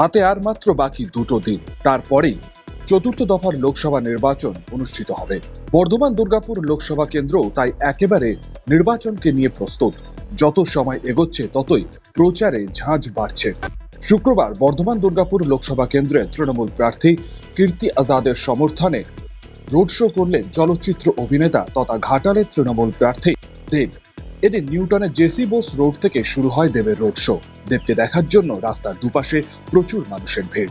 হাতে আর মাত্র বাকি দুটো দিন। তারপরেই চতুর্থ দফার লোকসভা নির্বাচন অনুষ্ঠিত হবে। বর্ধমান দুর্গাপুর লোকসভা কেন্দ্র তাই একেবারে নির্বাচনকে নিয়ে প্রস্তুত। যত সময় এগোচ্ছে, ততই প্রচারে ঝাঁঝ বাড়ছে। শুক্রবার বর্ধমান দুর্গাপুর লোকসভা কেন্দ্রে তৃণমূল প্রার্থী কীর্তি আজাদের সমর্থনে রোড শো করলেন চলচ্চিত্র অভিনেতা তথা ঘাটালের তৃণমূল প্রার্থী দেব। এদিন নিউটনের জেসি বোস রোড থেকে শুরু হয় দেবের রোড শো। দেবকে দেখার জন্য রাস্তার দুপাশে প্রচুর মানুষের ভিড়।